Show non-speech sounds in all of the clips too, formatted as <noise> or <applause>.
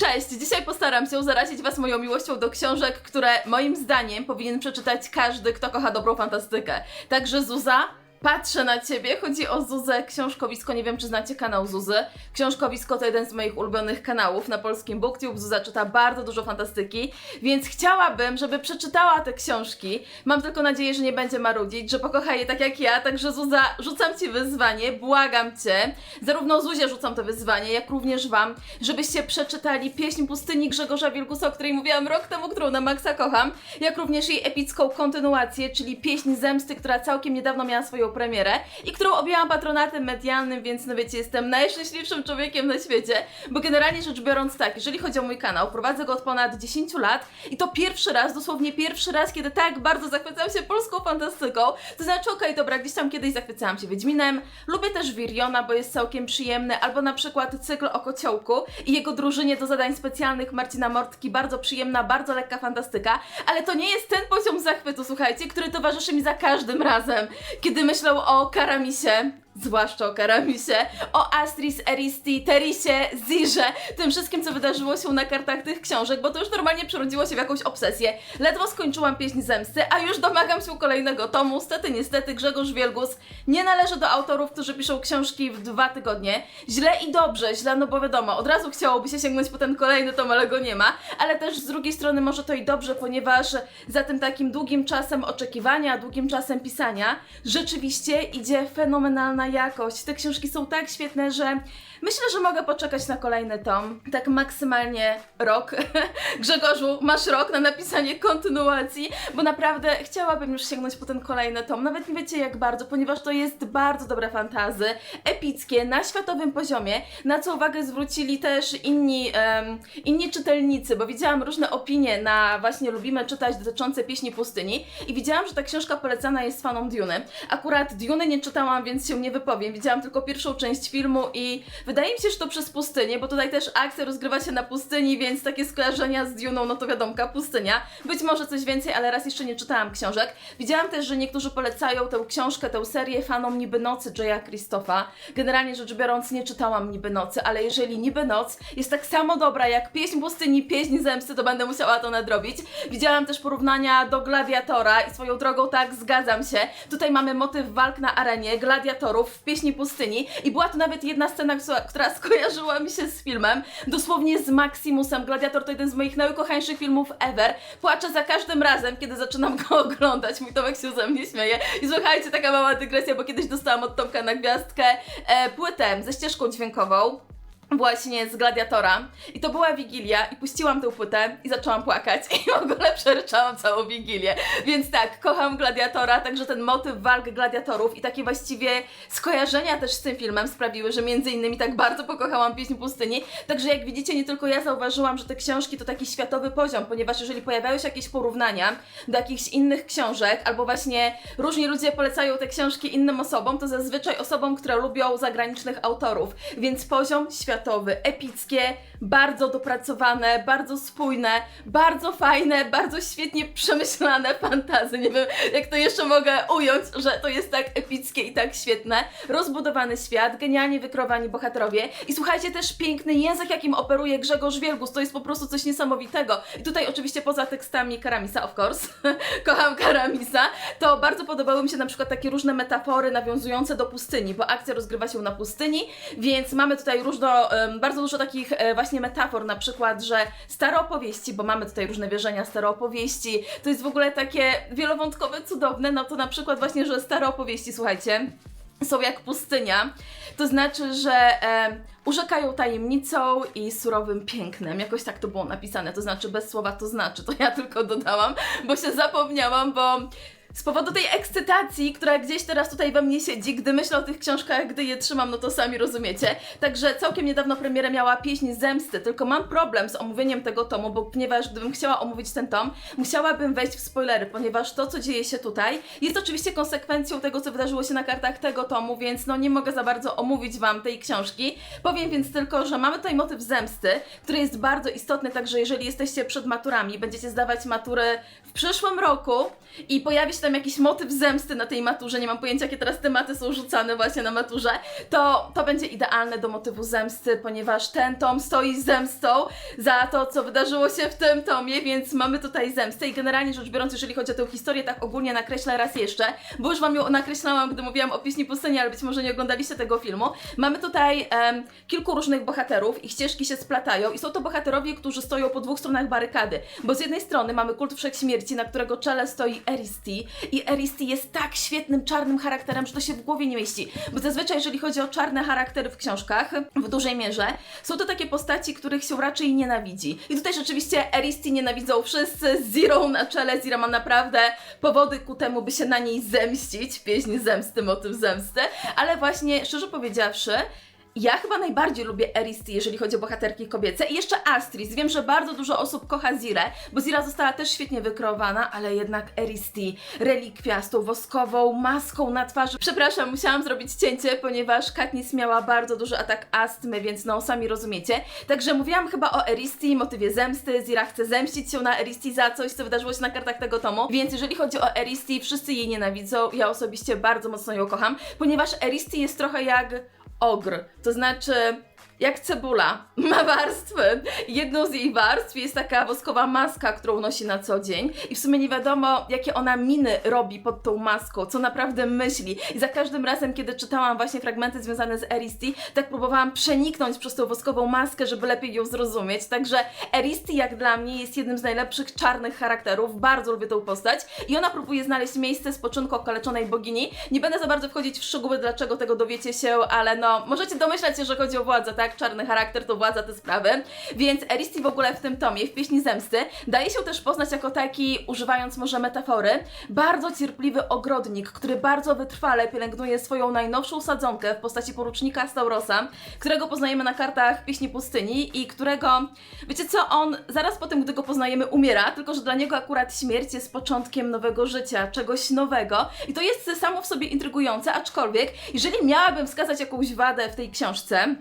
Cześć! Dzisiaj postaram się zarazić Was moją miłością do książek, które moim zdaniem powinien przeczytać każdy, kto kocha dobrą fantastykę. Także Zuza, patrzę na Ciebie. Chodzi o Zuzę Książkowisko. Nie wiem, czy znacie kanał Zuzy. Książkowisko to jeden z moich ulubionych kanałów na polskim BookTube. Zuza czyta bardzo dużo fantastyki, więc chciałabym, żeby przeczytała te książki. Mam tylko nadzieję, że nie będzie marudzić, że pokocha je tak jak ja. Także Zuza, rzucam Ci wyzwanie, błagam Cię. Zarówno Zuzie rzucam to wyzwanie, jak również Wam, żebyście przeczytali pieśń pustyni Grzegorza Wielkusa, o której mówiłam rok temu, którą na maksa kocham, jak również jej epicką kontynuację, czyli pieśń Zemsty, która całkiem niedawno miała swoją premierę i którą objęłam patronatem medialnym, więc no wiecie, jestem najszczęśliwszym człowiekiem na świecie, bo generalnie rzecz biorąc tak, jeżeli chodzi o mój kanał, prowadzę go od ponad 10 lat i to pierwszy raz, dosłownie pierwszy raz, kiedy tak bardzo zachwycałam się polską fantastyką, to znaczy okej, dobra, gdzieś tam kiedyś zachwycałam się Wiedźminem, lubię też Wiriona, bo jest całkiem przyjemny, albo na przykład cykl o kociołku i jego drużynie do zadań specjalnych Marcina Mortki, bardzo przyjemna, bardzo lekka fantastyka, ale to nie jest ten poziom zachwytu, słuchajcie, który towarzyszy mi za każdym razem, kiedy myślę o Karamisie, zwłaszcza o Karamisie, o Astris, Eristi, Terisie, Zirze, tym wszystkim, co wydarzyło się na kartach tych książek, bo to już normalnie przerodziło się w jakąś obsesję. Ledwo skończyłam pieśń zemsty, a już domagam się kolejnego tomu. Stety, niestety, Grzegorz Wielgus nie należy do autorów, którzy piszą książki w dwa tygodnie. Źle i dobrze, źle, no bo wiadomo, od razu chciałoby się sięgnąć po ten kolejny tom, ale go nie ma, ale też z drugiej strony może to i dobrze, ponieważ za tym takim długim czasem oczekiwania, długim czasem pisania, rzeczywiście idzie fenomenalna jakość. Te książki są tak świetne, że myślę, że mogę poczekać na kolejny tom. Tak maksymalnie rok. <laughs> Grzegorzu, masz rok na napisanie kontynuacji, bo naprawdę chciałabym już sięgnąć po ten kolejny tom. Nawet nie wiecie jak bardzo, ponieważ to jest bardzo dobre fantazy, epickie, na światowym poziomie, na co uwagę zwrócili też inni, em, inni czytelnicy, bo widziałam różne opinie na właśnie lubimy czytać dotyczące pieśni pustyni i widziałam, że ta książka polecana jest fanom Duny. Akurat Duny nie czytałam, więc się nie wypowiem. Widziałam tylko pierwszą część filmu i wydaje mi się, że to przez pustynię, bo tutaj też akcja rozgrywa się na pustyni, więc takie skojarzenia z Duną, no to wiadomka, pustynia. Być może coś więcej, ale raz jeszcze nie czytałam książek. Widziałam też, że niektórzy polecają tę książkę, tę serię fanom Niby Nocy Jaya Christopha. Generalnie rzecz biorąc nie czytałam Niby Nocy, ale jeżeli Niby Noc jest tak samo dobra jak Pieśń Pustyni, Pieśń Zemsty, to będę musiała to nadrobić. Widziałam też porównania do Gladiatora i swoją drogą tak, zgadzam się. Tutaj mamy motyw walk na arenie, gladiatorów w Pieśni Pustyni i była tu nawet jedna scena, która skojarzyła mi się z filmem, dosłownie z Maximusem. Gladiator to jeden z moich najukochańszych filmów ever. Płaczę za każdym razem, kiedy zaczynam go <laughs> oglądać. Mój Tomek się ze mnie śmieje. I słuchajcie, taka mała dygresja, bo kiedyś dostałam od Tomka na gwiazdkę e, płytę ze ścieżką dźwiękową właśnie z Gladiatora. I to była Wigilia i puściłam tę płytę i zaczęłam płakać <laughs> i w ogóle przeryczałam całą Wigilię, więc tak, kocham Gladiatora, także ten motyw walk gladiatorów i takie właściwie skojarzenia też z tym filmem sprawiły, że między innymi tak bardzo pokochałam pieśń pustyni, także jak widzicie nie tylko ja zauważyłam, że te książki to taki światowy poziom, ponieważ jeżeli pojawiają się jakieś porównania do jakichś innych książek, albo właśnie różni ludzie polecają te książki innym osobom, to zazwyczaj osobom, które lubią zagranicznych autorów, więc poziom światowy, epickie, bardzo dopracowane, bardzo spójne, bardzo fajne, bardzo świetnie przemyślane <laughs> fantazy. Nie wiem, jak to jeszcze mogę ująć, że to jest tak epickie i tak świetne. Rozbudowany świat, genialnie wykrowani bohaterowie i słuchajcie, też piękny język, jakim operuje Grzegorz Wielgus. To jest po prostu coś niesamowitego. I tutaj oczywiście poza tekstami Karamisa, of course, <laughs> kocham Karamisa, to bardzo podobały mi się na przykład takie różne metafory nawiązujące do pustyni, bo akcja rozgrywa się na pustyni, więc mamy tutaj różno, bardzo dużo takich e, właśnie metafor, na przykład, że stare opowieści, bo mamy tutaj różne wierzenia, stare opowieści, to jest w ogóle takie wielowątkowe, cudowne, no to na przykład właśnie, że stare opowieści, słuchajcie, są jak pustynia, to znaczy, że e, urzekają tajemnicą i surowym pięknem. Jakoś tak to było napisane, to znaczy bez słowa to znaczy, to ja tylko dodałam, bo się zapomniałam, bo z powodu tej ekscytacji, która gdzieś teraz tutaj we mnie siedzi, gdy myślę o tych książkach, gdy je trzymam, no to sami rozumiecie. Także całkiem niedawno premierę miała Pieśń Zemsty, tylko mam problem z omówieniem tego tomu, bo ponieważ gdybym chciała omówić ten tom, musiałabym wejść w spoilery, ponieważ to, co dzieje się tutaj, jest oczywiście konsekwencją tego, co wydarzyło się na kartach tego tomu, więc no nie mogę za bardzo omówić Wam tej książki. Powiem więc tylko, że mamy tutaj motyw zemsty, który jest bardzo istotny, także jeżeli jesteście przed maturami, będziecie zdawać matury w przyszłym roku i pojawi się tam jakiś motyw zemsty na tej maturze, nie mam pojęcia jakie teraz tematy są rzucane właśnie na maturze, to to będzie idealne do motywu zemsty, ponieważ ten tom stoi zemstą za to, co wydarzyło się w tym tomie, więc mamy tutaj zemstę i generalnie rzecz biorąc, jeżeli chodzi o tę historię, tak ogólnie nakreślę raz jeszcze, bo już Wam ją nakreślałam, gdy mówiłam o pieśni pustyni, ale być może nie oglądaliście tego filmu. Mamy tutaj em, kilku różnych bohaterów, ich ścieżki się splatają i są to bohaterowie, którzy stoją po dwóch stronach barykady, bo z jednej strony mamy kult wszechśmierci, na którego czele stoi Eristi i Eristi jest tak świetnym, czarnym charakterem, że to się w głowie nie mieści, bo zazwyczaj jeżeli chodzi o czarne charaktery w książkach, w dużej mierze, są to takie postaci, których się raczej nienawidzi. I tutaj rzeczywiście Eristi nienawidzą wszyscy, z Zirą na czele, Zira ma naprawdę powody ku temu, by się na niej zemścić, pieśń zemsty, motyw zemsty, ale właśnie, szczerze powiedziawszy, ja chyba najbardziej lubię Eristy, jeżeli chodzi o bohaterki kobiece i jeszcze Astris. Wiem, że bardzo dużo osób kocha Zirę, bo Zira została też świetnie wykreowana, ale jednak Eristy, relikwia z tą woskową maską na twarzy. Przepraszam, musiałam zrobić cięcie, ponieważ Katniss miała bardzo duży atak astmy, więc no sami rozumiecie. Także mówiłam chyba o Eristy, motywie zemsty. Zira chce zemścić się na Eristy za coś, co wydarzyło się na kartach tego tomu. Więc jeżeli chodzi o Eristy, wszyscy jej nienawidzą. Ja osobiście bardzo mocno ją kocham, ponieważ Eristy jest trochę jak ogr. To znaczy, jak cebula, <laughs> ma warstwy. Jedną z jej warstw jest taka woskowa maska, którą nosi na co dzień. I w sumie nie wiadomo, jakie ona miny robi pod tą maską, co naprawdę myśli. I za każdym razem, kiedy czytałam właśnie fragmenty związane z Eristy, tak próbowałam przeniknąć przez tą woskową maskę, żeby lepiej ją zrozumieć. Także Eristy, jak dla mnie, jest jednym z najlepszych czarnych charakterów. Bardzo lubię tą postać. I ona próbuje znaleźć miejsce spoczynku okaleczonej bogini. Nie będę za bardzo wchodzić w szczegóły, dlaczego tego dowiecie się, ale no, możecie domyślać się, że chodzi o władzę, tak? Czarny charakter to władza te sprawy. Więc Eristy w ogóle w tym tomie, w pieśni zemsty, daje się też poznać jako taki, używając może metafory, bardzo cierpliwy ogrodnik, który bardzo wytrwale pielęgnuje swoją najnowszą sadzonkę w postaci porucznika Staurosa, którego poznajemy na kartach pieśni pustyni i którego, wiecie co, on zaraz po tym, gdy go poznajemy, umiera, tylko że dla niego akurat śmierć jest początkiem nowego życia, czegoś nowego. I to jest samo w sobie intrygujące, aczkolwiek, jeżeli miałabym wskazać jakąś wadę w tej książce,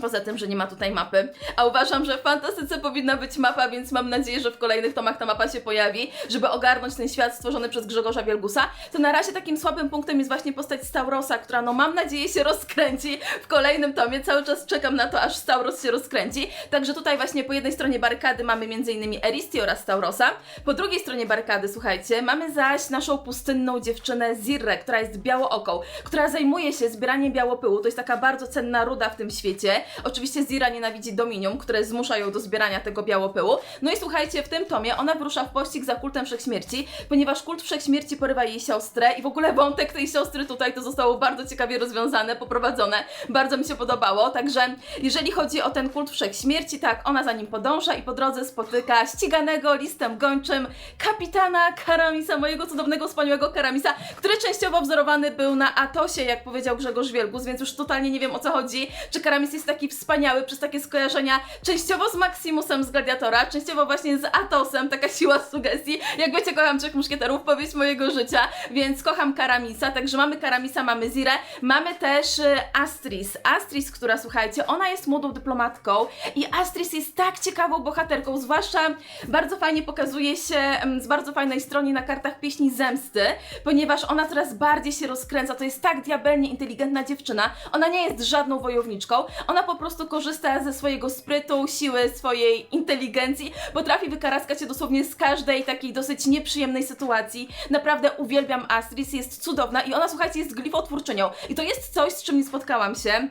Poza tym, że nie ma tutaj mapy. A uważam, że w fantastyce powinna być mapa, więc mam nadzieję, że w kolejnych tomach ta mapa się pojawi, żeby ogarnąć ten świat stworzony przez Grzegorza Wielgusa. To na razie takim słabym punktem jest właśnie postać Staurosa, która no mam nadzieję się rozkręci w kolejnym tomie. Cały czas czekam na to, aż Stauros się rozkręci. Także tutaj właśnie po jednej stronie barykady mamy m.in. Eristi oraz Staurosa. Po drugiej stronie barykady, słuchajcie, mamy zaś naszą pustynną dziewczynę Zirrę, która jest białooką, która zajmuje się zbieraniem białopyłu. To jest taka bardzo cenna ruda w tym świecie. Oczywiście Zira nienawidzi Dominium, które zmusza ją do zbierania tego białopyłu. No i słuchajcie, w tym tomie ona wyrusza w pościg za kultem wszechśmierci, ponieważ kult wszechśmierci porywa jej siostrę i w ogóle wątek tej siostry tutaj to zostało bardzo ciekawie rozwiązane, poprowadzone. Bardzo mi się podobało, także jeżeli chodzi o ten kult wszechśmierci, tak, ona za nim podąża i po drodze spotyka ściganego listem gończym kapitana Karamisa, mojego cudownego, wspaniałego Karamisa, który częściowo wzorowany był na Atosie, jak powiedział Grzegorz Wielgus, więc już totalnie nie wiem o co chodzi, czy Karamis jest taki wspaniały przez takie skojarzenia częściowo z Maximusem z Gladiatora, częściowo właśnie z Atosem, taka siła sugestii. Jak wiecie, kocham Trzech Muszkieterów, powieść mojego życia, więc kocham Karamisa, także mamy Karamisa, mamy Zirę, mamy też y, Astris. Astris, która słuchajcie, ona jest młodą dyplomatką i Astris jest tak ciekawą bohaterką, zwłaszcza bardzo fajnie pokazuje się em, z bardzo fajnej strony na kartach pieśni zemsty, ponieważ ona coraz bardziej się rozkręca, to jest tak diabelnie inteligentna dziewczyna, ona nie jest żadną wojowniczką, ona po prostu korzysta ze swojego sprytu, siły, swojej inteligencji, potrafi wykaraskać się dosłownie z każdej takiej dosyć nieprzyjemnej sytuacji. Naprawdę uwielbiam Astris, jest cudowna i ona, słuchajcie, jest glifotwórczynią. I to jest coś, z czym nie spotkałam się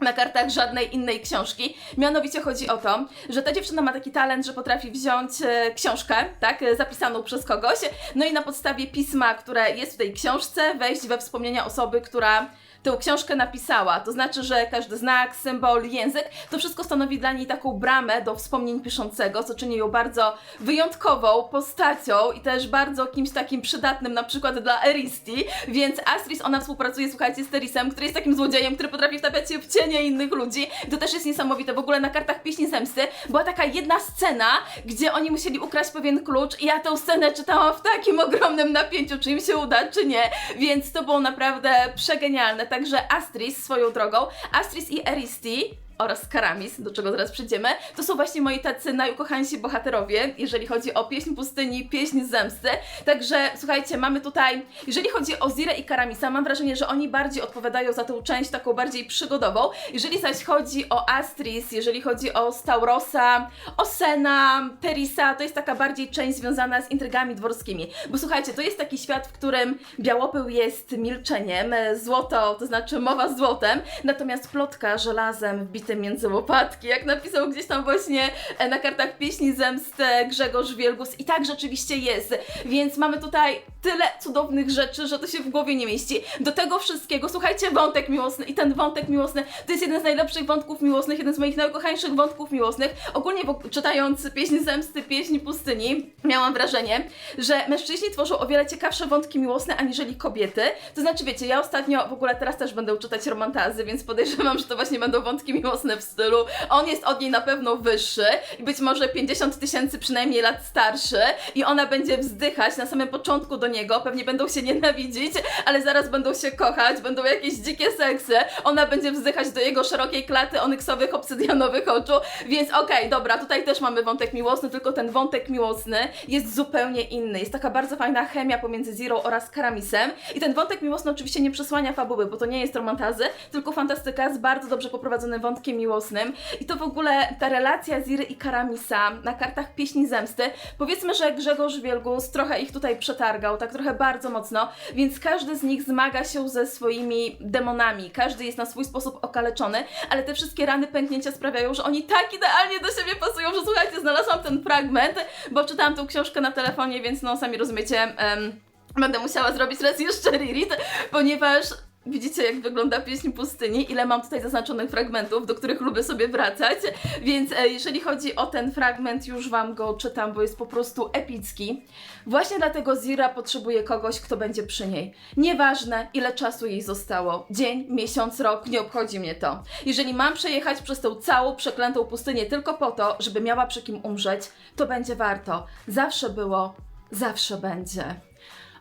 na kartach żadnej innej książki. Mianowicie chodzi o to, że ta dziewczyna ma taki talent, że potrafi wziąć e, książkę, tak, e, zapisaną przez kogoś, no i na podstawie pisma, które jest w tej książce, wejść we wspomnienia osoby, która tę książkę napisała. To znaczy, że każdy znak, symbol, język, to wszystko stanowi dla niej taką bramę do wspomnień piszącego, co czyni ją bardzo wyjątkową postacią i też bardzo kimś takim przydatnym, na przykład dla Eristi. Więc Astris, ona współpracuje, słuchajcie, z Terisem, który jest takim złodziejem, który potrafi wtapiać się w cienie innych ludzi. To też jest niesamowite. W ogóle na kartach pieśni zemsty była taka jedna scena, gdzie oni musieli ukraść pewien klucz i ja tę scenę czytałam w takim ogromnym napięciu, czy im się uda, czy nie. Więc to było naprawdę przegenialne. Także Astris swoją drogą, Astris i Eristi oraz Karamis, do czego zaraz przyjdziemy, to są właśnie moi tacy najukochańsi bohaterowie, jeżeli chodzi o pieśń pustyni, pieśń zemsty. Także słuchajcie, mamy tutaj, jeżeli chodzi o Zirę i Karamisa, mam wrażenie, że oni bardziej odpowiadają za tę część taką bardziej przygodową. Jeżeli zaś chodzi o Astris, jeżeli chodzi o Staurosa, o Sena, Terisa, to jest taka bardziej część związana z intrygami dworskimi. Bo słuchajcie, to jest taki świat, w którym białopył jest milczeniem, złoto, to znaczy mowa złotem, natomiast plotka żelazem wbitym między łopatki, jak napisał gdzieś tam właśnie e, na kartach pieśni zemsty Grzegorz Wielgus i tak rzeczywiście jest. Więc mamy tutaj tyle cudownych rzeczy, że to się w głowie nie mieści. Do tego wszystkiego, słuchajcie, wątek miłosny i ten wątek miłosny to jest jeden z najlepszych wątków miłosnych, jeden z moich najukochańszych wątków miłosnych. Ogólnie czytając pieśń zemsty, pieśń pustyni, miałam wrażenie, że mężczyźni tworzą o wiele ciekawsze wątki miłosne aniżeli kobiety. To znaczy, wiecie, ja ostatnio w ogóle teraz też będę czytać romantazy, więc podejrzewam, że to właśnie będą wątki miłosne w stylu on jest od niej na pewno wyższy i być może 50 tysięcy przynajmniej lat starszy i ona będzie wzdychać na samym początku do niego, pewnie będą się nienawidzić, ale zaraz będą się kochać, będą jakieś dzikie seksy, ona będzie wzdychać do jego szerokiej klaty onyksowych, obsydianowych oczu, więc okej, dobra, tutaj też mamy wątek miłosny, tylko ten wątek miłosny jest zupełnie inny. Jest taka bardzo fajna chemia pomiędzy Zero oraz Karamisem. I ten wątek miłosny oczywiście nie przesłania fabuły, bo to nie jest romantazy, tylko fantastyka z bardzo dobrze poprowadzonym wątkiem miłosnym. I to w ogóle ta relacja Ziry i Karamisa na kartach Pieśni Zemsty, powiedzmy, że Grzegorz Wielgus trochę ich tutaj przetargał, tak trochę bardzo mocno, więc każdy z nich zmaga się ze swoimi demonami, każdy jest na swój sposób okaleczony, ale te wszystkie rany, pęknięcia sprawiają, że oni tak idealnie do siebie pasują, że słuchajcie, znalazłam ten fragment, bo czytałam tą książkę na telefonie, więc no sami rozumiecie, em, będę musiała zrobić raz jeszcze reread, ponieważ Widzicie, jak wygląda pieśń pustyni, ile mam tutaj zaznaczonych fragmentów, do których lubię sobie wracać. Więc e, jeżeli chodzi o ten fragment, już Wam go czytam, bo jest po prostu epicki. Właśnie dlatego Zira potrzebuje kogoś, kto będzie przy niej. Nieważne, ile czasu jej zostało. Dzień, miesiąc, rok, nie obchodzi mnie to. Jeżeli mam przejechać przez tą całą przeklętą pustynię tylko po to, żeby miała przy kim umrzeć, to będzie warto. Zawsze było, zawsze będzie.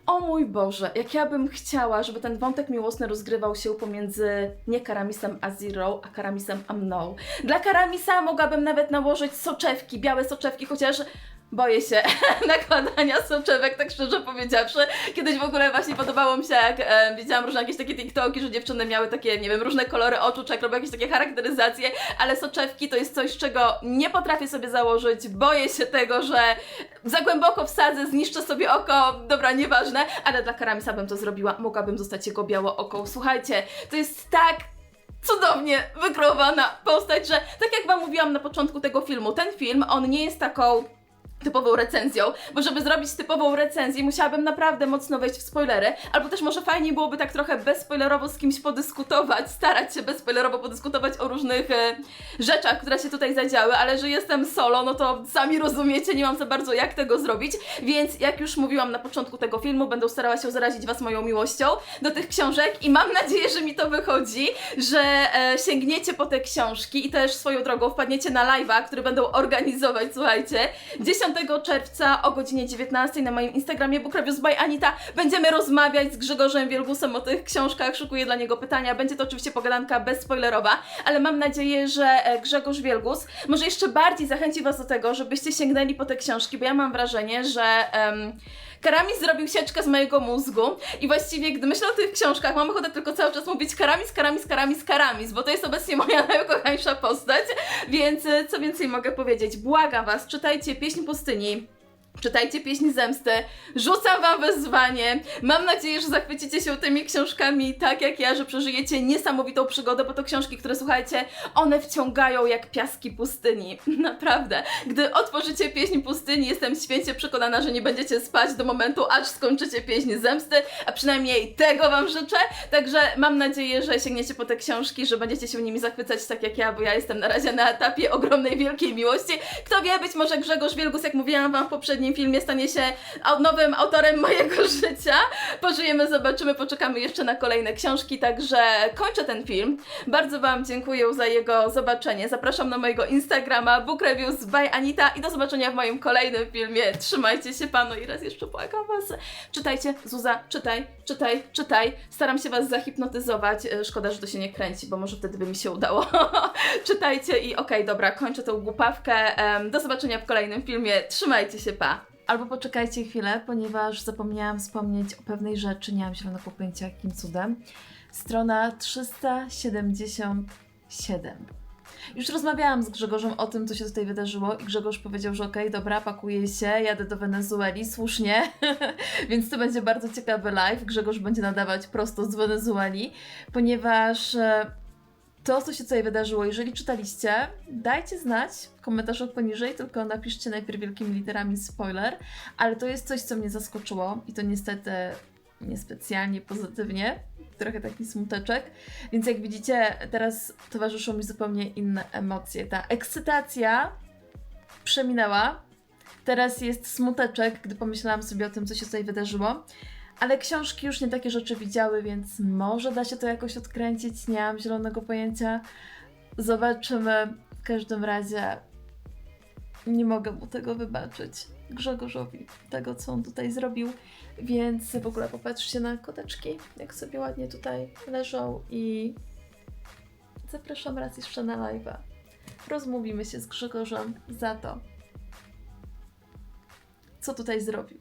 O mój Boże, jak ja bym chciała, żeby ten wątek miłosny rozgrywał się pomiędzy nie Karamisem a Zero, a Karamisem a mną. Dla Karamisa mogłabym nawet nałożyć soczewki, białe soczewki, chociaż boję się <laughs> nakładania soczewek, tak szczerze powiedziawszy. Kiedyś w ogóle właśnie podobało mi się, jak e, widziałam różne jakieś takie TikToki, że dziewczyny miały takie, nie wiem, różne kolory oczu, czy jak robią jakieś takie charakteryzacje, ale soczewki to jest coś, czego nie potrafię sobie założyć. Boję się tego, że za głęboko wsadzę, zniszczę sobie oko, dobra, nieważne, ale dla Karamisa bym to zrobiła, mogłabym zostać jego białą oką. Słuchajcie, to jest tak cudownie wykreowana postać, że tak jak Wam mówiłam na początku tego filmu, ten film, on nie jest taką typową recenzją, bo żeby zrobić typową recenzję, musiałabym naprawdę mocno wejść w spoilery, albo też może fajniej byłoby tak trochę bezspoilerowo z kimś podyskutować, starać się bezspoilerowo podyskutować o różnych e, rzeczach, które się tutaj zadziały, ale że jestem solo, no to sami rozumiecie, nie mam za bardzo jak tego zrobić, więc jak już mówiłam na początku tego filmu, będę starała się zarazić Was moją miłością do tych książek i mam nadzieję, że mi to wychodzi, że e, sięgniecie po te książki i też swoją drogą wpadniecie na live'a, który będą organizować, słuchajcie, 10 czerwca o godzinie 19 na moim Instagramie Bookravius by Anita. Będziemy rozmawiać z Grzegorzem Wielgusem o tych książkach, szykuję dla niego pytania, będzie to oczywiście pogadanka bezspoilerowa, ale mam nadzieję, że e, Grzegorz Wielgus może jeszcze bardziej zachęci Was do tego, żebyście sięgnęli po te książki, bo ja mam wrażenie, że... em, Karamis zrobił sieczkę z mojego mózgu i właściwie gdy myślę o tych książkach, mam ochotę tylko cały czas mówić Karamis, Karamis, Karamis, Karamis, bo to jest obecnie moja <laughs> najukochańsza postać, więc co więcej mogę powiedzieć, błagam Was, czytajcie Pieśń Pustyni, Czytajcie pieśń zemsty, rzucam wam wyzwanie. Mam nadzieję, że zachwycicie się tymi książkami tak jak ja, że przeżyjecie niesamowitą przygodę, bo to książki, które słuchajcie, one wciągają jak piaski pustyni. <laughs> Naprawdę. Gdy otworzycie pieśń pustyni, jestem święcie przekonana, że nie będziecie spać do momentu, aż skończycie pieśń zemsty, a przynajmniej tego wam życzę. Także mam nadzieję, że sięgniecie po te książki, że będziecie się nimi zachwycać tak jak ja, bo ja jestem na razie na etapie ogromnej, wielkiej miłości. Kto wie, być może Grzegorz Wielgus, jak mówiłam wam w poprzednim poprzednim filmie stanie się nowym autorem <laughs> mojego życia. Pożyjemy, zobaczymy, poczekamy jeszcze na kolejne książki, także kończę ten film. Bardzo Wam dziękuję za jego zobaczenie. Zapraszam na mojego Instagrama Book Reviews by Anita i do zobaczenia w moim kolejnym filmie. Trzymajcie się Panu i raz jeszcze błagam Was. Czytajcie, Zuza, czytaj, czytaj, czytaj. Staram się Was zahipnotyzować. E, Szkoda, że to się nie kręci, bo może wtedy by mi się udało. <laughs> Czytajcie i okej, dobra, kończę tą głupawkę. Do zobaczenia w kolejnym filmie. Trzymajcie się, pa! Albo poczekajcie chwilę, ponieważ zapomniałam wspomnieć o pewnej rzeczy, nie mam zielonego pojęcia jakim cudem. Strona 377. Już rozmawiałam z Grzegorzem o tym, co się tutaj wydarzyło i Grzegorz powiedział, że okej, dobra, pakuję się, jadę do Wenezueli, słusznie, <laughs> więc to będzie bardzo ciekawy live. Grzegorz będzie nadawać prosto z Wenezueli, ponieważ e, to, co się tutaj wydarzyło, jeżeli czytaliście, dajcie znać w komentarzach poniżej, tylko napiszcie najpierw wielkimi literami spoiler, ale to jest coś, co mnie zaskoczyło i to niestety niespecjalnie pozytywnie, trochę taki smuteczek, więc jak widzicie, teraz towarzyszą mi zupełnie inne emocje. Ta ekscytacja przeminęła, teraz jest smuteczek, gdy pomyślałam sobie o tym, co się tutaj wydarzyło. Ale książki już nie takie rzeczy widziały, więc może da się to jakoś odkręcić. Nie mam zielonego pojęcia. Zobaczymy. W każdym razie nie mogę mu tego wybaczyć. Grzegorzowi, tego co on tutaj zrobił. Więc w ogóle popatrzcie na koteczki, jak sobie ładnie tutaj leżą i zapraszam raz jeszcze na live'a. Rozmówimy się z Grzegorzem za to, co tutaj zrobił.